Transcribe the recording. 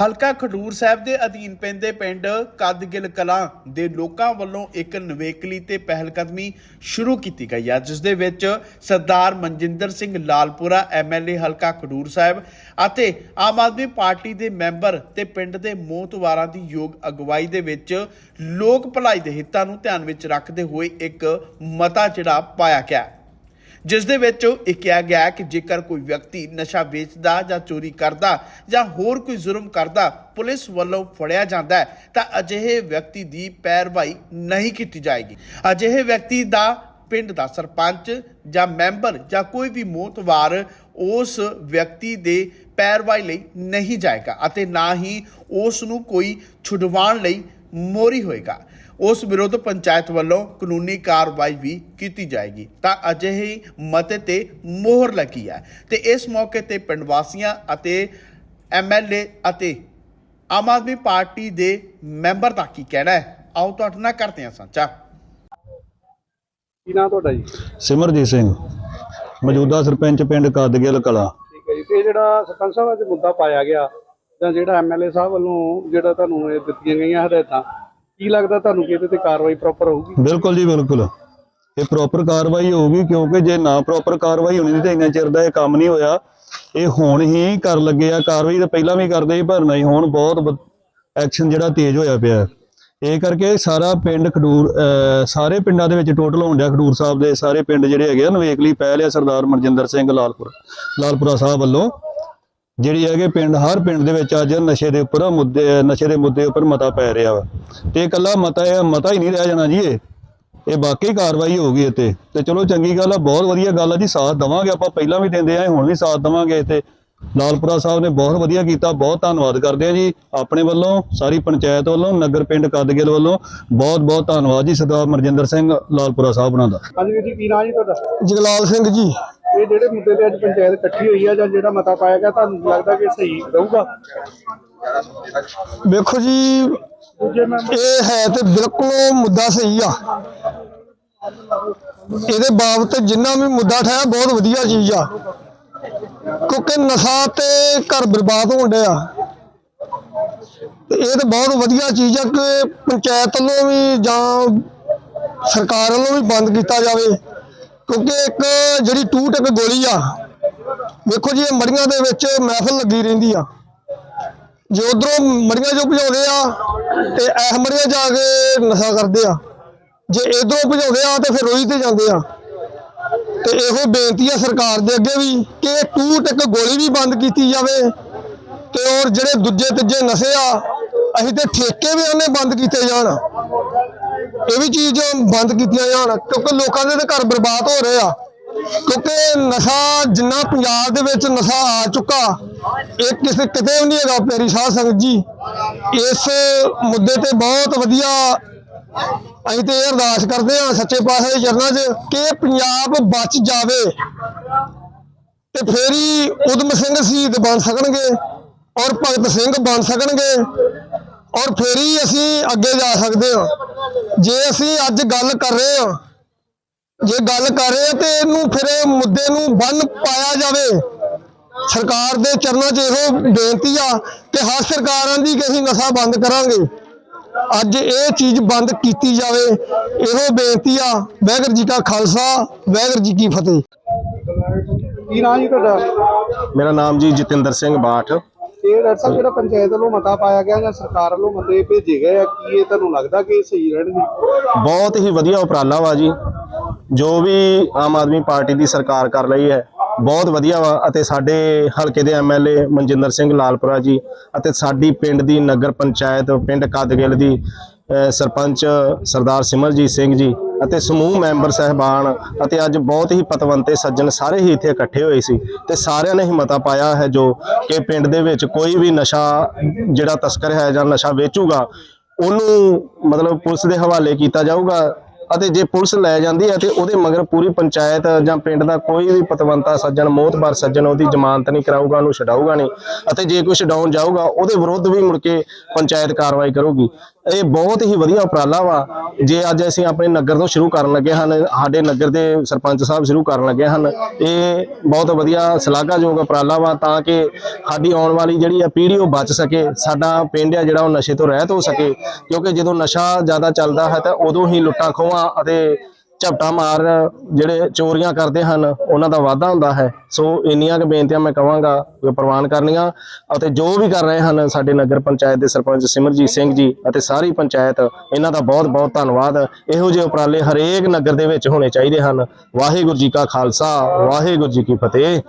ਹਲਕਾ ਖਡੂਰ ਸਾਹਿਬ ਦੇ ਅਧੀਨ ਪੈਂਦੇ ਪਿੰਡ ਕਦਗਿਲ ਕਲਾਂ ਦੇ ਲੋਕਾਂ ਵੱਲੋਂ ਇੱਕ ਨਵੇਕਲੀ ਤੇ ਪਹਿਲਕਦਮੀ ਸ਼ੁਰੂ ਕੀਤੀ ਗਈ ਹੈ, ਜਿਸ ਦੇ ਵਿੱਚ ਸਰਦਾਰ ਮਨਜਿੰਦਰ ਸਿੰਘ ਲਾਲਪੁਰਾ ਐਮਐਲਏ ਹਲਕਾ ਖਡੂਰ ਸਾਹਿਬ ਅਤੇ ਆਮ ਆਦਮੀ ਪਾਰਟੀ ਦੇ ਮੈਂਬਰ ਤੇ ਪਿੰਡ ਦੇ ਮੋਹਤਵਾਰਾਂ ਦੀ ਯੋਗ ਅਗਵਾਈ ਦੇ ਵਿੱਚ ਲੋਕ ਭਲਾਈ ਦੇ ਹਿੱਤਾਂ ਨੂੰ ਧਿਆਨ ਵਿੱਚ ਰੱਖਦੇ ਹੋਏ ਇੱਕ ਮਤਾ ਜਿਹੜਾ ਪਾਇਆ ਗਿਆ ਜਿਸ ਦੇ ਵਿੱਚ ਇਹ ਕਿਹਾ ਗਿਆ ਕਿ ਜੇਕਰ ਕੋਈ ਵਿਅਕਤੀ ਨਸ਼ਾ ਵੇਚਦਾ ਜਾਂ ਚੋਰੀ ਕਰਦਾ ਜਾਂ ਹੋਰ ਕੋਈ ਜ਼ੁਲਮ ਕਰਦਾ, ਪੁਲਿਸ ਵੱਲੋਂ ਫੜਿਆ ਜਾਂਦਾ ਹੈ, ਤਾਂ ਅਜਿਹੇ ਵਿਅਕਤੀ ਦੀ ਪੈਰਵਾਈ ਨਹੀਂ ਕੀਤੀ ਜਾਏਗੀ। ਅਜਿਹੇ ਵਿਅਕਤੀ ਦਾ ਪਿੰਡ ਦਾ ਸਰਪੰਚ ਜਾਂ ਮੈਂਬਰ ਜਾਂ ਕੋਈ ਵੀ ਮੋਤਵਾਰ ਉਸ ਵਿਅਕਤੀ ਦੇ ਪੈਰਵਾਈ ਲਈ ਨਹੀਂ ਜਾਏਗਾ ਅਤੇ ਨਾ ਹੀ ਉਸ ਨੂੰ ਕੋਈ ਛੁਡਵਾਉਣ ਲਈ ਮੋਰੀ ਹੋਏਗਾ। ਉਸ ਵਿਰੁੱਧ ਪੰਚਾਇਤ ਵੱਲੋਂ ਕਾਨੂੰਨੀ ਕਾਰਵਾਈ ਵੀ ਕੀਤੀ ਜਾਏਗੀ। ਤਾਂ ਅਜਿਹੇ ਹੀ ਮਤੇ ਤੇ ਮੋਹਰ ਲੱਗੀ ਹੈ ਤੇ ਇਸ ਮੌਕੇ ਤੇ ਪਿੰਡ ਵਾਸੀਆਂ ਅਤੇ ਐਮਐਲਏ ਅਤੇ ਆਮ ਆਦਮੀ ਪਾਰਟੀ ਦੇ ਮੈਂਬਰ ਦਾ ਕੀ ਕਹਿਣਾ ਹੈ? ਆਓ ਤੁਹਾਡੇ ਨਾਲ ਕਰਦੇ ਹਾਂ ਸਾਂਝਾ। ਕੀ ਨਾਂ ਤੁਹਾਡਾ ਜੀ? ਸਿਮਰਜੀਤ ਸਿੰਘ। ਮੌਜੂਦਾ ਸਰਪੰਚ ਪਿੰਡ ਕਦਗਿਲ ਕਲਾ। ਠੀਕ ਹੈ ਜੀ ਤੇ ਇਹ ਜਿਹੜਾ ਸਰਪੰਚ ਸਾਹਿਬ ਅੱਜ ਮੁੱਦਾ ਪਾਇਆ ਗਿਆ ਜਾਂ ਜਿਹੜਾ ਐਮਐਲਏ ਸਾਹਿਬ ਵੱਲੋਂ ਜਿਹੜਾ ਤੁਹਾਨੂੰ ਇਹ ਦਿੱਤੀਆਂ ਗਈਆਂ ਹਦਾਇਤਾਂ, ਕੀ ਲੱਗਦਾ ਤੁਹਾਨੂੰ ਕਿ ਇਹਦੇ ਤੇ ਕਾਰਵਾਈ ਪ੍ਰੋਪਰ ਹੋਊਗੀ? ਬਿਲਕੁਲ ਜੀ, ਬਿਲਕੁਲ। ਇਹ ਪ੍ਰੋਪਰ ਕਾਰਵਾਈ ਹੋਊਗੀ ਕਿਉਂਕਿ ਜੇ ਨਾ ਪ੍ਰੋਪਰ ਕਾਰਵਾਈ ਹੋਣੀ ਤੇ ਇੰਨਾ ਚਿਰ ਦਾ ਇਹ ਕੰਮ ਨਹੀਂ ਹੋਇਆ, ਇਹ ਹੁਣ ਹੀ ਕਰ ਲੱਗੇ ਆ। ਕਾਰਵਾਈ ਤਾਂ ਪਹਿਲਾਂ ਵੀ ਕਰਦੇ ਸੀ, ਪਰ ਨਹੀਂ, ਹੁਣ ਬਹੁਤ ਐਕਸ਼ਨ ਜਿਹੜਾ ਤੇਜ਼ ਹੋਇਆ ਪਿਆ ਇਹ ਕਰਕੇ ਸਾਰਾ ਪਿੰਡ ਖਡੂਰ ਸਾਰੇ ਪਿੰਡਾਂ ਦੇ ਵਿੱਚ ਟੋਟਲ ਹੋਣ ਡਿਆ ਖਡੂਰ ਸਾਹਿਬ ਦੇ ਸਾਰੇ ਪਿੰਡ ਜਿਹੜੇ ਹੈਗੇ ਆ, ਨਵੇਕਲੀ ਪਹਿਲ ਆ ਸਰਦਾਰ ਮਨਜਿੰਦਰ ਸਿੰਘ ਲਾਲਪੁਰ, ਲਾਲਪੁਰਾ ਸਾਹਿਬ ਵੱਲੋਂ। ਜਿਹੜੀ ਹੈਗੇ ਪਿੰਡ ਹਰ ਪਿੰਡ ਦੇ ਵਿੱਚ ਅੱਜ ਨਸ਼ੇ ਦੇ ਉੱਪਰ ਮੁੱਦੇ ਨਸ਼ੇ ਦੇ ਮੁੱਦੇ ਉੱਪਰ ਮਤਾ ਪੈ ਰਿਹਾ ਵਾ। ਤੇ ਇਕੱਲਾ ਮਤਾ ਇਹ ਮਤਾ ਹੀ ਨਹੀਂ ਰਹਿ ਜਾਣਾ ਜੀ ਇਹ। ਇਹ ਵਾਕਈ ਕਾਰਵਾਈ ਹੋਊਗੀ ਇੱਥੇ। ਤੇ ਚਲੋ ਚੰਗੀ ਗੱਲ ਆ ਬਹੁਤ ਵਧੀਆ ਗੱਲ ਆ ਜੀ ਸਾਥ ਦਵਾਂਗੇ ਆਪਾਂ। ਪਹਿਲਾਂ ਵੀ ਦਿੰਦੇ ਆਏ ਹੁਣ ਵੀ ਸਾਥ ਦਵਾਂਗੇ ਤੇ ਲਾਲਪੁਰਾ ਸਾਹਿਬ ਨੇ ਬਹੁਤ ਵਧੀਆ ਕੀਤਾ ਬਹੁਤ ਧੰਨਵਾਦ ਕਰਦੇ ਆ ਜੀ। ਆਪਣੇ ਵੱਲੋਂ ਸਾਰੀ ਪੰਚਾਇਤ ਵੱਲੋਂ ਨਗਰ ਪਿੰਡ ਕਦਗਿਲ ਵੱਲੋਂ ਬਹੁਤ ਬਹੁਤ ਧੰਨਵਾਦ ਜੀ ਸਰਦਾਰ ਮਰਜਿੰਦਰ ਸਿੰਘ ਲਾਲਪੁਰਾ ਸਾਹਿਬ ਉਹਨਾਂ ਦਾ। ਹਾਂਜੀ ਵੀਰ ਜੀ ਕੀ ਨਾਂ ਜੀ ਤੁਹਾਡਾ? ਜਗਲਾਲ ਸਿੰਘ ਜੀ। ਇਹ ਜਿਹੜੇ ਮੁੱਦੇ ਤੇ ਅੱਜ ਪੰਚਾਇਤ ਇਕੱਠੀ ਹੋਈ ਆ ਜਾਂ ਜਿਹੜਾ ਮਤਾ ਪਾਇਆ ਗਿਆ ਤੁਹਾਨੂੰ ਲੱਗਦਾ ਕਿ ਸਹੀ ਰਹੂਗਾ? ਵੇਖੋ ਜੀ ਇਹ ਹੈ ਤੇ ਬਿਲਕੁਲ ਮੁੱਦਾ ਸਹੀ ਆ। ਇਹਦੇ ਬਾਬਤ ਜਿੰਨਾ ਵੀ ਮੁੱਦਾ ਠਾਇਆ ਬਹੁਤ ਵਧੀਆ ਚੀਜ਼ ਆ। ਕਿਉਂਕਿ ਨਸ਼ਾ ਤੇ ਘਰ ਬਰਬਾਦ ਹੋਣ ਡਿਆ। ਇਹ ਤੇ ਬਹੁਤ ਵਧੀਆ ਚੀਜ਼ ਆ ਕਿ ਪੰਚਾਇਤ ਵੱਲੋਂ ਵੀ ਜਾਂ ਸਰਕਾਰ ਵੱਲੋਂ ਵੀ ਬੰਦ ਕੀਤਾ ਜਾਵੇ। ਕਿਉਂਕਿ ਇੱਕ ਜਿਹੜੀ ਟੂ ਟਕ ਗੋਲੀ ਆ, ਵੇਖੋ ਜੀ ਇਹ ਮੜੀਆਂ ਦੇ ਵਿੱਚ ਮਹਿਫਲ ਲੱਗੀ ਰਹਿੰਦੀ ਆ। ਜੇ ਉਧਰੋਂ ਮੜੀਆਂ ਜੋ ਭਜਾਉਂਦੇ ਆ ਤੇ ਇਹ ਮੜੀਆਂ ਜਾ ਕੇ ਨਸ਼ਾ ਕਰਦੇ ਆ। ਜੇ ਇਧਰੋਂ ਭਜਾਉਂਦੇ ਆ ਤੇ ਫਿਰ ਰੋਈ ਤੇ ਜਾਂਦੇ ਆ। ਤੇ ਇਹੋ ਬੇਨਤੀ ਆ ਸਰਕਾਰ ਦੇ ਅੱਗੇ ਵੀ ਕਿ ਟੂ ਟਕ ਗੋਲੀ ਵੀ ਬੰਦ ਕੀਤੀ ਜਾਵੇ ਤੇ ਔਰ ਜਿਹੜੇ ਦੂਜੇ ਤੀਜੇ ਨਸ਼ੇ ਆ ਅਸੀਂ ਤੇ ਠੇਕੇ ਵੀ ਉਹਨੇ ਬੰਦ ਕੀਤੇ ਜਾਣ। ਇਹ ਵੀ ਚੀਜ਼ ਬੰਦ ਕੀਤੀਆਂ ਜਾਣ, ਕਿਉਂਕਿ ਲੋਕਾਂ ਦੇ ਤਾਂ ਘਰ ਬਰਬਾਦ ਹੋ ਰਹੇ ਆ। ਕਿਉਂਕਿ ਨਸ਼ਾ ਜਿੰਨਾ ਪੰਜਾਬ ਦੇ ਵਿੱਚ ਨਸ਼ਾ ਆ ਚੁੱਕਾ, ਇਹ ਕਿਸੇ ਕਿਤੇ ਵੀ ਨਹੀਂ ਹੈਗਾ ਪਿਆਰੀ ਸ਼ਾਹ ਸੰਗਤ ਜੀ। ਇਸ ਮੁੱਦੇ ਤੇ ਬਹੁਤ ਵਧੀਆ ਅਸੀਂ ਤੇ ਇਹ ਅਰਦਾਸ ਕਰਦੇ ਹਾਂ ਸੱਚੇ ਪਾਤਸ਼ਾਹ ਦੇ ਚਰਨਾਂ 'ਚ ਕਿ ਪੰਜਾਬ ਬਚ ਜਾਵੇ ਤੇ ਫੇਰ ਹੀ ਉਦਮ ਸਿੰਘ ਸ਼ਹੀਦ ਬਣ ਸਕਣਗੇ। ਔਰ ਭਗਤ ਸਿੰਘ ਬਣ ਸਕਣਗੇ। ਔਰ ਫੇਰ ਹੀ ਅਸੀਂ ਅੱਗੇ ਜਾ ਸਕਦੇ ਹਾਂ। ਜੇ ਅਸੀਂ ਅੱਜ ਗੱਲ ਕਰ ਰਹੇ ਹਾਂ ਜੇ ਗੱਲ ਕਰ ਰਹੇ ਆ ਤੇ ਇਹਨੂੰ ਫਿਰ ਇਹ ਮੁੱਦੇ ਨੂੰ ਬੰਨ ਪਾਇਆ ਜਾਵੇ। ਸਰਕਾਰ ਦੇ ਚਰਨਾਂ 'ਚ ਇਹੋ ਬੇਨਤੀ ਆ ਕਿ ਹਰ ਸਰਕਾਰਾਂ ਦੀ ਕਿ ਅਸੀਂ ਨਸ਼ਾ ਬੰਦ ਕਰਾਂਗੇ। ਅੱਜ ਇਹ ਚੀਜ਼ ਬੰਦ ਕੀਤੀ ਜਾਵੇ ਇਹੋ ਬੇਨਤੀ ਆ। ਵਾਹਿਗੁਰੂ ਜੀ ਕਾ ਖਾਲਸਾ ਵਾਹਿਗੁਰੂ ਜੀ ਕੀ ਫਤਿਹ। ਕੀ ਨਾਂ ਜੀ ਤੁਹਾਡਾ? ਮੇਰਾ ਨਾਮ ਜੀ ਜਤਿੰਦਰ ਸਿੰਘ ਬਾਠ। ਇਹ ਡਾਕਟਰ ਸਾਹਿਬ ਜਿਹੜਾ ਪੰਚਾਇਤ ਵੱਲੋਂ ਮਤਾ ਪਾਇਆ ਗਿਆ ਜਾਂ ਸਰਕਾਰ ਵੱਲੋਂ ਮਤੇ ਭੇਜੇ ਗਏ ਆ, ਕੀ ਇਹ ਤੁਹਾਨੂੰ ਲੱਗਦਾ ਕਿ ਇਹ ਸਹੀ ਰਹਿਣਗੇ? ਬਹੁਤ ਹੀ ਵਧੀਆ ਉਪਰਾਲਾ ਵਾ ਜੀ। ਜੋ ਵੀ ਆਮ ਆਦਮੀ ਪਾਰਟੀ ਦੀ ਸਰਕਾਰ ਕਰ ਰਹੀ ਹੈ, ਬਹੁਤ ਵਧੀਆ ਵਾ ਅਤੇ ਸਾਡੇ ਹਲਕੇ ਦੇ ਐਮਐਲਏ ਮਨਜਿੰਦਰ ਸਿੰਘ ਲਾਲਪੁਰਾ ਜੀ ਅਤੇ ਸਾਡੀ ਪਿੰਡ ਦੀ ਨਗਰ ਪੰਚਾਇਤ, ਪਿੰਡ ਕਦਗਿਲ ਦੀ ਸਰਪੰਚ ਸਰਦਾਰ ਸਿਮਰਜੀਤ ਸਿੰਘ ਜੀ ਅਤੇ ਸਮੂਹ ਮੈਂਬਰ ਸਹਿਬਾਨ ਅਤੇ ਅੱਜ ਬਹੁਤ ਹੀ ਪਤਵੰਤੇ ਸੱਜਣ ਸਾਰੇ ਹੀ ਇੱਥੇ ਇਕੱਠੇ ਹੋਏ ਸੀ ਤੇ ਸਾਰਿਆਂ ਨੇ ਹੀ ਮਤਾ ਪਾਇਆ ਹੈ ਜੋ ਕਿ ਪਿੰਡ ਦੇ ਵਿੱਚ ਕੋਈ ਵੀ ਨਸ਼ਾ ਜਿਹੜਾ ਤਸਕਰ ਹੈ ਜਾਂ ਨਸ਼ਾ ਵੇਚੂਗਾ, ਉਹਨੂੰ ਮਤਲਬ ਪੁਲਿਸ ਦੇ ਹਵਾਲੇ ਕੀਤਾ ਜਾਊਗਾ ਅਤੇ ਜੇ ਪੁਲਿਸ ਲੈ ਜਾਂਦੀ ਹੈ ਤੇ ਉਹਦੇ ਮਗਰ ਪੂਰੀ ਪੰਚਾਇਤ ਜਾਂ ਪਿੰਡ ਦਾ ਕੋਈ ਵੀ ਪਤਵੰਤਾ ਸੱਜਣ ਮੋਹਤਬਾਰ ਸੱਜਣ ਉਹਦੀ ਜ਼ਮਾਨਤ ਨਹੀਂ ਕਰਾਊਗਾ, ਉਹਨੂੰ ਛਡਾਊਗਾ ਨਹੀਂ ਅਤੇ ਜੇ ਕੋਈ ਛਡਾਉਣ ਜਾਊਗਾ, ਉਹਦੇ ਵਿਰੁੱਧ ਵੀ ਮੁੜ ਕੇ ਪੰਚਾਇਤ ਕਾਰਵਾਈ ਕਰੂਗੀ। ਇਹ ਬਹੁਤ ਹੀ ਵਧੀਆ ਉਪਰਾਲਾ ਵਾ। ਜੇ ਅੱਜ ਅਸੀਂ ਆਪਣੇ ਨਗਰ ਤੋਂ ਸ਼ੁਰੂ ਕਰਨ ਲੱਗੇ ਹਨ, ਸਾਡੇ ਨਗਰ ਦੇ ਸਰਪੰਚ ਸਾਹਿਬ ਸ਼ੁਰੂ ਕਰਨ ਲੱਗੇ ਹਨ, ਇਹ ਬਹੁਤ ਵਧੀਆ ਸ਼ਲਾਘਾਯੋਗ ਉਪਰਾਲਾ ਵਾ ਤਾਂ ਕਿ ਸਾਡੀ ਆਉਣ ਵਾਲੀ ਜਿਹੜੀ ਆ ਪੀੜ੍ਹੀ ਉਹ ਬਚ ਸਕੇ, ਸਾਡਾ ਪਿੰਡ ਆ ਜਿਹੜਾ ਉਹ ਨਸ਼ੇ ਤੋਂ ਰਹਿਤ ਹੋ ਸਕੇ। ਕਿਉਂਕਿ ਜਦੋਂ ਨਸ਼ਾ ਜ਼ਿਆਦਾ ਚੱਲਦਾ ਹੈ ਤਾਂ ਉਦੋਂ ਹੀ ਲੁੱਟਾਂ ਖੋਹਾਂ ਅਤੇ ਝਪਟਾ ਮਾਰ ਜਿਹੜੇ ਚੋਰੀਆਂ ਕਰਦੇ ਹਨ, ਉਹਨਾਂ ਦਾ ਵਾਧਾ ਹੁੰਦਾ ਹੈ। ਸੋ ਇੰਨੀਆਂ ਕੁ ਬੇਨਤੀਆਂ ਮੈਂ ਕਵਾਂਗਾ ਜੋ ਪ੍ਰਵਾਨ ਕਰਨੀਆਂ ਅਤੇ ਜੋ ਵੀ ਕਰ ਰਹੇ ਹਨ, ਸਾਡੇ ਨਗਰ ਪੰਚਾਇਤ ਦੇ ਸਰਪੰਚ ਸਿਮਰਜੀਤ ਸਿੰਘ ਜੀ ਅਤੇ ਸਾਰੀ ਪੰਚਾਇਤ, ਇਹਨਾਂ ਦਾ ਬਹੁਤ ਬਹੁਤ ਧੰਨਵਾਦ। ਇਹੋ ਜਿਹੇ ਉਪਰਾਲੇ ਹਰੇਕ ਨਗਰ ਦੇ ਵਿੱਚ ਹੋਣੇ ਚਾਹੀਦੇ ਹਨ। ਵਾਹਿਗੁਰੂ ਜੀ ਕਾ ਖਾਲਸਾ, ਵਾਹਿਗੁਰੂ ਜੀ ਕੀ ਫਤਿਹ।